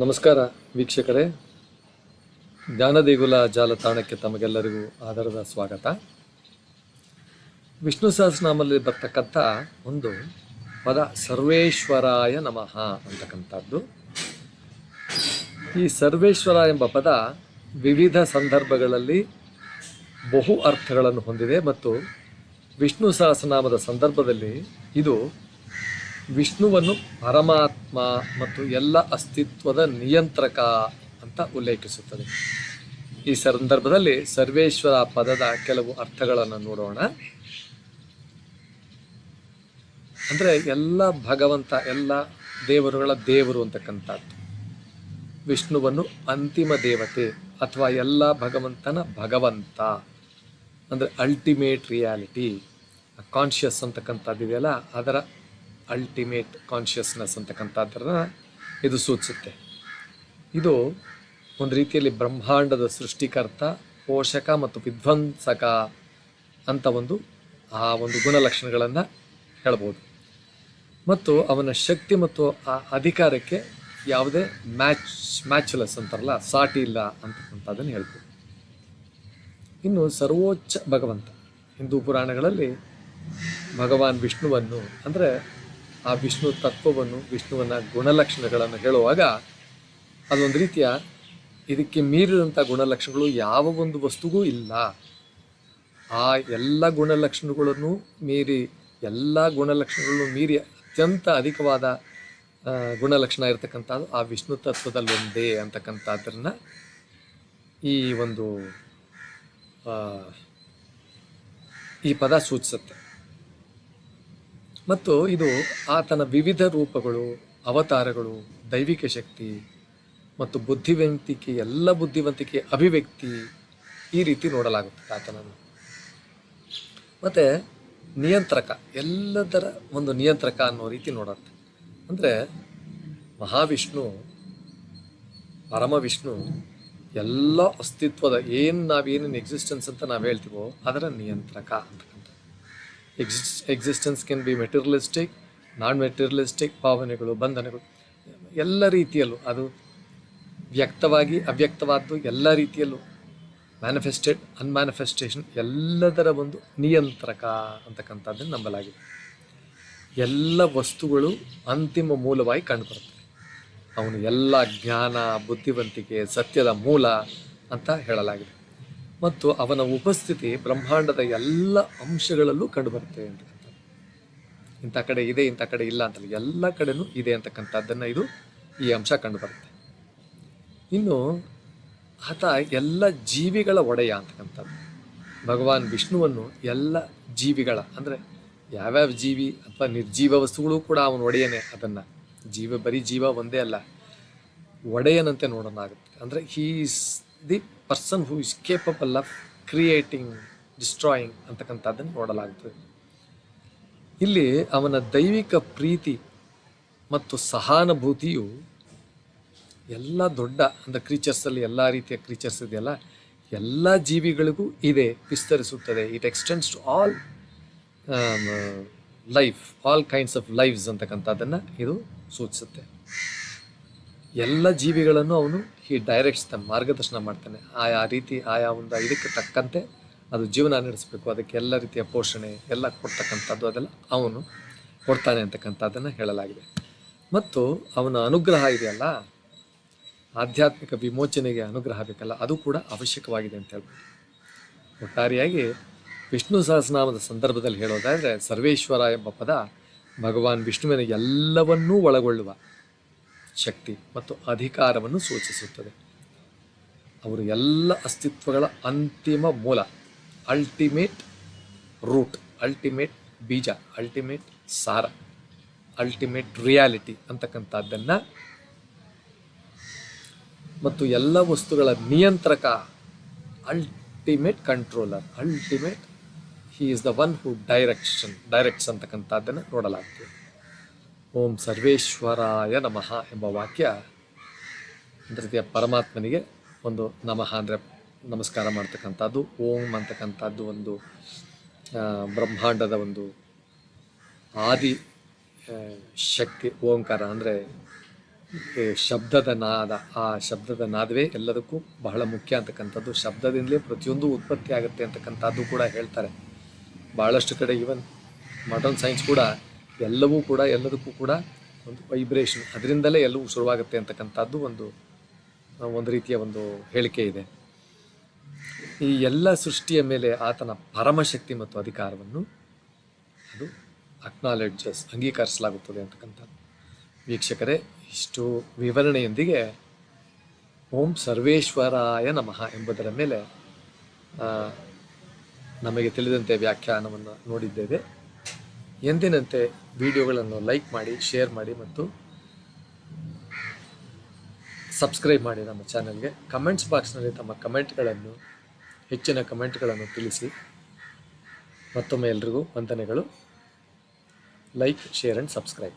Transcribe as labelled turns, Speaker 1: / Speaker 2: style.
Speaker 1: ನಮಸ್ಕಾರ ವೀಕ್ಷಕರೇ. ಜ್ಞಾನದೇಗುಲ ಜಾಲತಾಣಕ್ಕೆ ತಮಗೆಲ್ಲರಿಗೂ ಆಧಾರದ ಸ್ವಾಗತ. ವಿಷ್ಣು ಸಹಸ್ರನಾಮಲ್ಲಿ ಬರ್ತಕ್ಕಂಥ ಒಂದು ಪದ ಸರ್ವೇಶ್ವರಾಯ ನಮಃ ಅಂತಕ್ಕಂಥದ್ದು. ಈ ಸರ್ವೇಶ್ವರ ಎಂಬ ಪದ ವಿವಿಧ ಸಂದರ್ಭಗಳಲ್ಲಿ ಬಹು ಅರ್ಥಗಳನ್ನು ಹೊಂದಿದೆ ಮತ್ತು ವಿಷ್ಣು ಸಹಸ್ರನಾಮದ ಸಂದರ್ಭದಲ್ಲಿ ಇದು ವಿಷ್ಣುವನ್ನು ಪರಮಾತ್ಮ ಮತ್ತು ಎಲ್ಲ ಅಸ್ತಿತ್ವದ ನಿಯಂತ್ರಕ ಅಂತ ಉಲ್ಲೇಖಿಸುತ್ತದೆ. ಈ ಸಂದರ್ಭದಲ್ಲಿ ಸರ್ವೇಶ್ವರ ಪದದ ಕೆಲವು ಅರ್ಥಗಳನ್ನು ನೋಡೋಣ. ಅಂದರೆ ಎಲ್ಲ ಭಗವಂತ, ಎಲ್ಲ ದೇವರುಗಳ ದೇವರು ಅಂತಕ್ಕಂಥದ್ದು. ವಿಷ್ಣುವನ್ನು ಅಂತಿಮ ದೇವತೆ ಅಥವಾ ಎಲ್ಲ ಭಗವಂತನ ಭಗವಂತ. ಅಂದರೆ ಅಲ್ಟಿಮೇಟ್ ರಿಯಾಲಿಟಿ ಕಾನ್ಷಿಯಸ್ ಅಂತಕ್ಕಂಥದ್ದು ಇದೆಯಲ್ಲ ಅದರ ಅಲ್ಟಿಮೇಟ್ ಕಾನ್ಷಿಯಸ್ನೆಸ್ ಅಂತಕ್ಕಂಥದ್ದನ್ನ ಇದು ಸೂಚಿಸುತ್ತೆ. ಇದು ಒಂದು ರೀತಿಯಲ್ಲಿ ಬ್ರಹ್ಮಾಂಡದ ಸೃಷ್ಟಿಕರ್ತ, ಪೋಷಕ ಮತ್ತು ವಿಧ್ವಂಸಕ ಅಂತ ಒಂದು, ಆ ಒಂದು ಗುಣಲಕ್ಷಣಗಳನ್ನು ಹೇಳ್ಬೋದು. ಮತ್ತು ಅವನ ಶಕ್ತಿ ಮತ್ತು ಆ ಅಧಿಕಾರಕ್ಕೆ ಯಾವುದೇ ಮ್ಯಾಚ್, ಮ್ಯಾಚ್ಲೆಸ್ ಅಂತಾರಲ್ಲ, ಸಾಟಿ ಇಲ್ಲ ಅಂತಕ್ಕಂಥದ್ದನ್ನು ಹೇಳ್ಬೋದು. ಇನ್ನು ಸರ್ವೋಚ್ಚ ಭಗವಂತ, ಹಿಂದೂ ಪುರಾಣಗಳಲ್ಲಿ ಭಗವಾನ್ ವಿಷ್ಣುವನ್ನು, ಅಂದರೆ ಆ ವಿಷ್ಣು ತತ್ವವನ್ನು, ವಿಷ್ಣುವನ್ನ ಗುಣಲಕ್ಷಣಗಳನ್ನು ಹೇಳುವಾಗ ಅದೊಂದು ರೀತಿಯ ಇದಕ್ಕೆ ಮೀರಿದಂಥ ಗುಣಲಕ್ಷಣಗಳು ಯಾವ ಒಂದು ವಸ್ತುಗೂ ಇಲ್ಲ. ಆ ಎಲ್ಲ ಗುಣಲಕ್ಷಣಗಳನ್ನು ಮೀರಿ, ಎಲ್ಲ ಗುಣಲಕ್ಷಣಗಳನ್ನು ಮೀರಿ ಅತ್ಯಂತ ಅಧಿಕವಾದ ಗುಣಲಕ್ಷಣ ಇರತಕ್ಕಂಥದ್ದು ಆ ವಿಷ್ಣು ತತ್ವದಲ್ಲಿ ಒಂದೇ ಈ ಒಂದು ಈ ಪದ ಸೂಚಿಸುತ್ತೆ. ಮತ್ತು ಇದು ಆತನ ವಿವಿಧ ರೂಪಗಳು, ಅವತಾರಗಳು, ದೈವಿಕ ಶಕ್ತಿ ಮತ್ತು ಬುದ್ಧಿವಂತಿಕೆ, ಎಲ್ಲ ಬುದ್ಧಿವಂತಿಕೆ ಅಭಿವ್ಯಕ್ತಿ ಈ ರೀತಿ ನೋಡಲಾಗುತ್ತದೆ ಆತನನ್ನು. ಮತ್ತು ನಿಯಂತ್ರಕ, ಎಲ್ಲದರ ಒಂದು ನಿಯಂತ್ರಕ ಅನ್ನೋ ರೀತಿ ನೋಡುತ್ತೆ. ಅಂದರೆ ಮಹಾವಿಷ್ಣು, ಪರಮವಿಷ್ಣು, ಎಲ್ಲ ಅಸ್ತಿತ್ವದ ಏನು ನಾವೇನೇನು ಎಕ್ಸಿಸ್ಟೆನ್ಸ್ ಅಂತ ನಾವು ಹೇಳ್ತೀವೋ ಅದರ ನಿಯಂತ್ರಕ ಅಂತಕ್ಕಂಥ Axis existence can be materialistic non materialistic ಭಾವನೆಗಳು, ಬಂಧನಗಳು. ಎಲ್ಲ ರೀತಿಯಲ್ಲೂ ಅದು ವ್ಯಕ್ತವಾಗಿ ಅವ್ಯಕ್ತವಾದ್ದು ಎಲ್ಲ ರೀತಿಯಲ್ಲೂ ಮ್ಯಾನಿಫೆಸ್ಟೆಡ್ ಅನ್ಮ್ಯಾನಿಫೆಸ್ಟೇಷನ್ ಎಲ್ಲದರ ಒಂದು ನಿಯಂತ್ರಕ ಅಂತಕ್ಕಂಥದ್ದನ್ನು ನಂಬಲಾಗಿದೆ. ಎಲ್ಲ ವಸ್ತುಗಳು ಅಂತಿಮ ಮೂಲವಾಗಿ ಕಂಡುಬರುತ್ತವೆ. ಅವನು ಎಲ್ಲ ಜ್ಞಾನ, ಬುದ್ಧಿವಂತಿಕೆ, ಸತ್ಯದ ಮೂಲ ಅಂತ ಹೇಳಲಾಗಿದೆ. ಮತ್ತು ಅವನ ಉಪಸ್ಥಿತಿ ಬ್ರಹ್ಮಾಂಡದ ಎಲ್ಲ ಅಂಶಗಳಲ್ಲೂ ಕಂಡುಬರುತ್ತೆ ಅಂತಕ್ಕಂಥದ್ದು. ಇಂಥ ಕಡೆ ಇದೆ, ಇಂಥ ಕಡೆ ಇಲ್ಲ ಅಂತಲ್ಲ, ಎಲ್ಲ ಕಡೆನೂ ಇದೆ ಅಂತಕ್ಕಂಥದ್ದನ್ನು ಇದು ಈ ಅಂಶ ಕಂಡುಬರುತ್ತೆ. ಇನ್ನು ಆತ ಎಲ್ಲ ಜೀವಿಗಳ ಒಡೆಯ ಅಂತಕ್ಕಂಥದ್ದು. ಭಗವಾನ್ ವಿಷ್ಣುವನ್ನು ಎಲ್ಲ ಜೀವಿಗಳ, ಅಂದರೆ ಯಾವ್ಯಾವ ಜೀವಿ ಅಥವಾ ನಿರ್ಜೀವ ವಸ್ತುಗಳು ಕೂಡ ಅವನ ಒಡೆಯನೇ ಅದನ್ನು. ಜೀವ ಬರೀ ಜೀವ ಒಂದೇ ಅಲ್ಲ, ಒಡೆಯನಂತೆ ನೋಡೋಣ ಆಗುತ್ತೆ ಅಂದರೆ he is the person who is capable of creating destroying ಅಂತಕ್ಕಂಥದ್ದನ್ನು ನೋಡಲಾಗ್ತದೆ. ಇಲ್ಲಿ ಅವನ ದೈವಿಕ ಪ್ರೀತಿ ಮತ್ತು ಸಹಾನುಭೂತಿಯು ಎಲ್ಲ ದೊಡ್ಡ ಅಂದರೆ ಕ್ರೀಚರ್ಸಲ್ಲಿ ಎಲ್ಲ ರೀತಿಯ ಕ್ರೀಚರ್ಸ್ ಇದೆಯಲ್ಲ, ಎಲ್ಲ ಜೀವಿಗಳಿಗೂ ಇದೆ, ವಿಸ್ತರಿಸುತ್ತದೆ. It extends to all life all kinds of lifes ಅಂತಕ್ಕಂಥದ್ದನ್ನು ಇದು ಸೂಚಿಸುತ್ತೆ. ಎಲ್ಲ ಜೀವಿಗಳನ್ನು ಅವನು ಈ ಡೈರೆಕ್ಟ್ಸ್ ಮಾರ್ಗದರ್ಶನ ಮಾಡ್ತಾನೆ. ಆಯಾ ರೀತಿ, ಆಯಾ ಒಂದು ಇದಕ್ಕೆ ತಕ್ಕಂತೆ ಅದು ಜೀವನ ನಡೆಸಬೇಕು. ಅದಕ್ಕೆ ಎಲ್ಲ ರೀತಿಯ ಪೋಷಣೆ, ಎಲ್ಲ ಕೊಡ್ತಕ್ಕಂಥದ್ದು ಅದೆಲ್ಲ ಅವನು ಕೊಡ್ತಾನೆ ಅಂತಕ್ಕಂಥದ್ದನ್ನು ಹೇಳಲಾಗಿದೆ. ಮತ್ತು ಅವನ ಅನುಗ್ರಹ ಇದೆಯಲ್ಲ? ಆಧ್ಯಾತ್ಮಿಕ ವಿಮೋಚನೆಗೆ ಅನುಗ್ರಹ ಬೇಕಲ್ಲ, ಅದು ಕೂಡ ಅವಶ್ಯಕವಾಗಿದೆ ಅಂತ ಹೇಳ್ಬೋದು. ಒಟ್ಟಾರೆಯಾಗಿ ವಿಷ್ಣು ಸಹಸ್ರನಾಮದ ಸಂದರ್ಭದಲ್ಲಿ ಹೇಳೋದಾದರೆ ಸರ್ವೇಶ್ವರ ಎಂಬ ಪದ ಭಗವಾನ್ ವಿಷ್ಣುವಿನ ಎಲ್ಲವನ್ನೂ ಒಳಗೊಳ್ಳುವ ಶಕ್ತಿ ಮತ್ತು ಅಧಿಕಾರವನ್ನು ಸೂಚಿಸುತ್ತದೆ. ಅವರು ಎಲ್ಲ ಅಸ್ತಿತ್ವಗಳ ಅಂತಿಮ ಮೂಲ ಅಲ್ಟಿಮೇಟ್ ರೂಟ್ ಅಲ್ಟಿಮೇಟ್ ಬೀಜ ಅಲ್ಟಿಮೇಟ್ ಸಾರ ಅಲ್ಟಿಮೇಟ್ ರಿಯಾಲಿಟಿ ಅಂತಕ್ಕಂಥದ್ದನ್ನು ಮತ್ತು ಎಲ್ಲ ವಸ್ತುಗಳ ನಿಯಂತ್ರಕ ultimate controller ultimate he is the one who direction directs ಅಂತಕ್ಕಂಥದ್ದನ್ನು ನೋಡಲಾಗ್ತದೆ. ಓಂ ಸರ್ವೇಶ್ವರಾಯ ನಮಃ ಎಂಬ ವಾಕ್ಯ ರೀತಿಯ ಪರಮಾತ್ಮನಿಗೆ ಒಂದು ನಮಃ ಅಂದರೆ ನಮಸ್ಕಾರ ಮಾಡ್ತಕ್ಕಂಥದ್ದು, ಓಂ ಅಂತಕ್ಕಂಥದ್ದು ಒಂದು ಬ್ರಹ್ಮಾಂಡದ ಒಂದು ಆದಿ ಶಕ್ತಿ, ಓಂಕಾರ ಅಂದರೆ ಶಬ್ದದ ನಾದ. ಆ ಶಬ್ದದ ನಾದವೇ ಎಲ್ಲದಕ್ಕೂ ಬಹಳ ಮುಖ್ಯ ಅಂತಕ್ಕಂಥದ್ದು. ಶಬ್ದದಿಂದಲೇ ಪ್ರತಿಯೊಂದು ಉತ್ಪತ್ತಿ ಆಗುತ್ತೆ ಅಂತಕ್ಕಂಥದ್ದು ಕೂಡ ಹೇಳ್ತಾರೆ. ಭಾಳಷ್ಟು ಕಡೆ ಈವನ್ ಮಾಡರ್ನ್ ಸೈನ್ಸ್ ಕೂಡ ಎಲ್ಲವೂ ಕೂಡ, ಎಲ್ಲದಕ್ಕೂ ಕೂಡ ಒಂದು ವೈಬ್ರೇಷನ್ ಅದರಿಂದಲೇ ಎಲ್ಲವೂ ಶುರುವಾಗುತ್ತೆ ಅಂತಕ್ಕಂಥದ್ದು ಒಂದು ಒಂದು ರೀತಿಯ ಒಂದು ಹೇಳಿಕೆ ಇದೆ. ಈ ಎಲ್ಲ ಸೃಷ್ಟಿಯ ಮೇಲೆ ಆತನ ಪರಮಶಕ್ತಿ ಮತ್ತು ಅಧಿಕಾರವನ್ನು ಅದು ಅಕ್ನಾಲೆಡ್ಜಸ್ ಅಂಗೀಕರಿಸಲಾಗುತ್ತದೆ ಅಂತಕ್ಕಂಥದ್ದು. ವೀಕ್ಷಕರೇ, ಇಷ್ಟು ವಿವರಣೆಯೊಂದಿಗೆ ಓಂ ಸರ್ವೇಶ್ವರಾಯ ನಮಃ ಎಂಬುದರ ಮೇಲೆ ನಮಗೆ ತಿಳಿದಂತೆ ವ್ಯಾಖ್ಯಾನವನ್ನು ನೋಡಿದ್ದೇವೆ. ಎಂದಿನಂತೆ ವಿಡಿಯೋಗಳನ್ನು ಲೈಕ್ ಮಾಡಿ, ಶೇರ್ ಮಾಡಿ ಮತ್ತು ಸಬ್ಸ್ಕ್ರೈಬ್ ಮಾಡಿ ನಮ್ಮ ಚಾನಲ್ಗೆ. ಕಮೆಂಟ್ಸ್ ಬಾಕ್ಸ್ನಲ್ಲಿ ತಮ್ಮ ಕಮೆಂಟ್ಗಳನ್ನು, ಹೆಚ್ಚಿನ ಕಮೆಂಟ್ಗಳನ್ನು ತಿಳಿಸಿ. ಮತ್ತೊಮ್ಮೆ ಎಲ್ರಿಗೂ ವಂದನೆಗಳು. Like, share and subscribe.